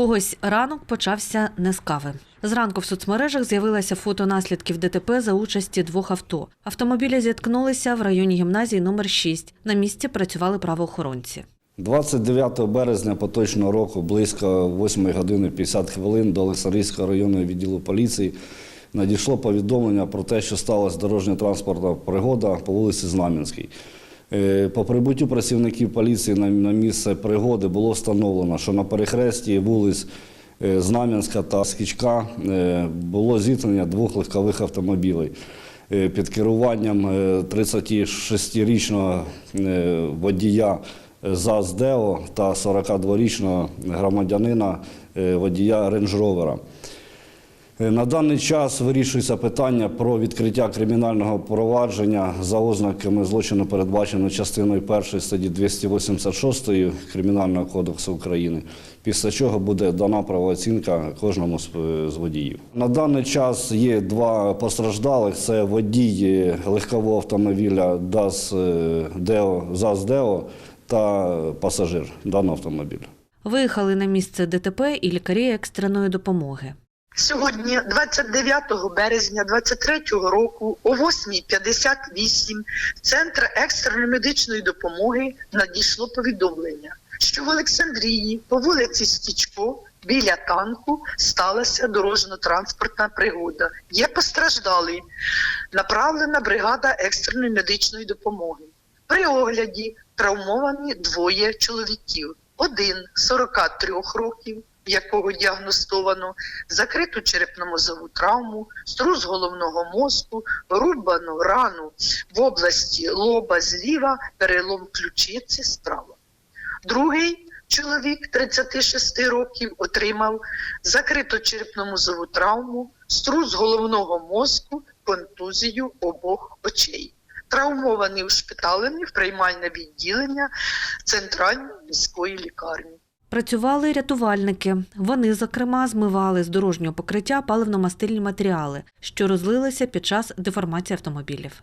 когось ранок почався не з кави. Зранку в соцмережах з'явилося фото наслідків ДТП за участі двох авто. Автомобілі зіткнулися в районі гімназії номер 6. На місці працювали правоохоронці. 29 березня поточного року, близько 8 години 50 хвилин до Олександрійського районного відділу поліції надійшло повідомлення про те, що сталася дорожньо-транспортна пригода по вулиці Знам'янській. Е, По прибуттю працівників поліції на, місце пригоди було встановлено, що на перехресті вулиць е, Знам'янська та Скічка е, було зіткнення двох легкових автомобілів е, під керуванням е, 36-річного е, водія ЗАЗ «Део» та 42-річного громадянина водія рейндж-ровера. Е, На даний час вирішується питання про відкриття кримінального провадження за ознаками злочину, передбаченого частиною 1 статті 286 Кримінального кодексу України, після чого буде дана правооцінка кожному з з водіїв. На даний час є два постраждалих: це водій легкового автомобіля ДАЗ е, Део, ЗАЗ Део та пасажир даного автомобіля. Виїхали на місце ДТП і лікарі екстреної допомоги. Сьогодні, 29 березня 23 року, о 8.58 в Центр екстреної медичної допомоги надійшло повідомлення, що в Олександрії по вулиці Стічко біля танку сталася дорожньо-транспортна пригода. Є постраждалі. Направлена бригада екстреної медичної допомоги. При огляді травмовані двоє чоловіків. Один 43 років, якого діагностовано закриту черепно-мозову травму, струс головного мозку, рубану рану в області лоба зліва, перелом ключиці справа. Другий чоловік 36 років отримав закриту черепно-мозову травму, струс головного мозку, контузію обох очей. Травмований ушпиталений в приймальне відділення Центральної міської лікарні. Працювали рятувальники. Вони, зокрема, змивали з дорожнього покриття паливно-мастильні матеріали, що розлилися під час деформації автомобілів.